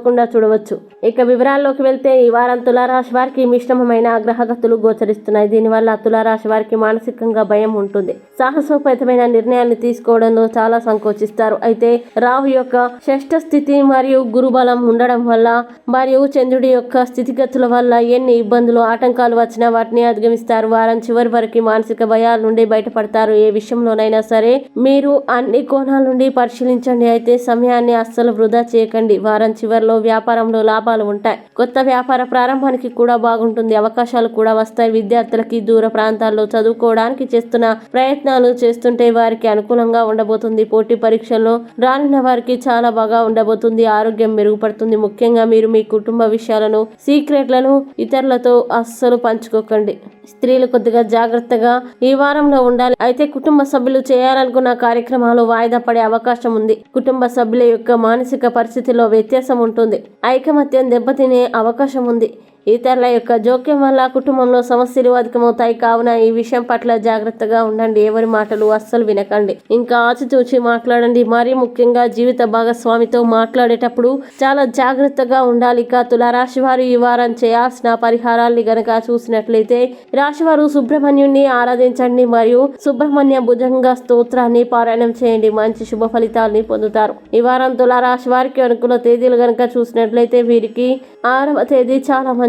తప్పకుండా చూడవచ్చు. ఇక వివరాల్లోకి వెళ్తే ఈ వారం తులారాశి వారికి మిశ్రమమైన అగ్రహగతులు గోచరిస్తున్నాయి. దీనివల్ల తులారాశి వారికి మానసికంగా భయం ఉంటుంది. సాహసోపేతమైన నిర్ణయాన్ని తీసుకోవడంలో చాలా సంకోచిస్తారు. అయితే రాహు యొక్క షష్ఠ స్థితి మరియు గురుబలం ఉండడం వల్ల మరియు చంద్రుడి యొక్క స్థితిగతుల వల్ల ఎన్ని ఇబ్బందులు ఆటంకాలు వచ్చినా వాటిని అధిగమిస్తారు. వారం చివరి వరకు మానసిక భయాల నుండి బయటపడతారు. ఏ విషయంలోనైనా సరే మీరు అన్ని కోణాల నుండి పరిశీలించండి. అయితే సమయాన్ని అస్సలు వృధా చేయకండి. వారం చివరిలో వ్యాపారంలో లాభాలు ఉంటాయి. కొత్త వ్యాపార ప్రారంభానికి కూడా బాగుంటుంది. అవకాశాలు కూడా వస్తాయి. విద్యార్థులకి దూర ప్రాంతాల్లో చదువుకోవడానికి చేస్తున్న ప్రయత్నాలు చేస్తుంటే వారికి అనుకూలంగా ఉండబోతుంది. పోటీ పరీక్షల్లో రానున్న వారికి చాలా బాగా ఉండబోతుంది. ఆరోగ్యం మెరుగుపడుతుంది. ముఖ్యంగా మీరు మీ కుటుంబ విషయాలను సీక్రెట్లను ఇతరులతో అస్సలు పంచుకోకండి. స్త్రీలు కొద్దిగా జాగ్రత్తగా ఈ వారంలో ఉండాలి. అయితే కుటుంబ సభ్యులు చేయాలనుకున్న కార్యక్రమాలు వాయిదా పడే అవకాశం ఉంది. కుటుంబ సభ్యుల యొక్క మానసిక పరిస్థితిలో వ్యత్యాసం ఉంటుంది. ఐకమత్యం దెబ్బతినే అవకాశం ఉంది ఇతరుల యొక్క జోక్యం వల్ల కుటుంబంలో సమస్యలు అధికమవుతాయి. కావున ఈ విషయం పట్ల జాగ్రత్తగా ఉండండి. ఎవరి మాటలు అస్సలు వినకండి. ఇంకా ఆచితూచి మాట్లాడండి. మరీ ముఖ్యంగా జీవిత భాగస్వామితో మాట్లాడేటప్పుడు చాలా జాగ్రత్తగా ఉండాలి. ఇక తులారాశి వారు ఈ వారం చేయాల్సిన పరిహారాల్ని గనక చూసినట్లయితే రాశివారు సుబ్రహ్మణ్యుణ్ణి ఆరాధించండి మరియు సుబ్రహ్మణ్య భుజంగ స్తోత్రాన్ని పారాయణం చేయండి. మంచి శుభ ఫలితాల్ని పొందుతారు. ఈ వారం తులారాశి వారికి అనుకూల తేదీలు గనక చూసినట్లయితే వీరికి ఆరవ తేదీ చాలా మంచి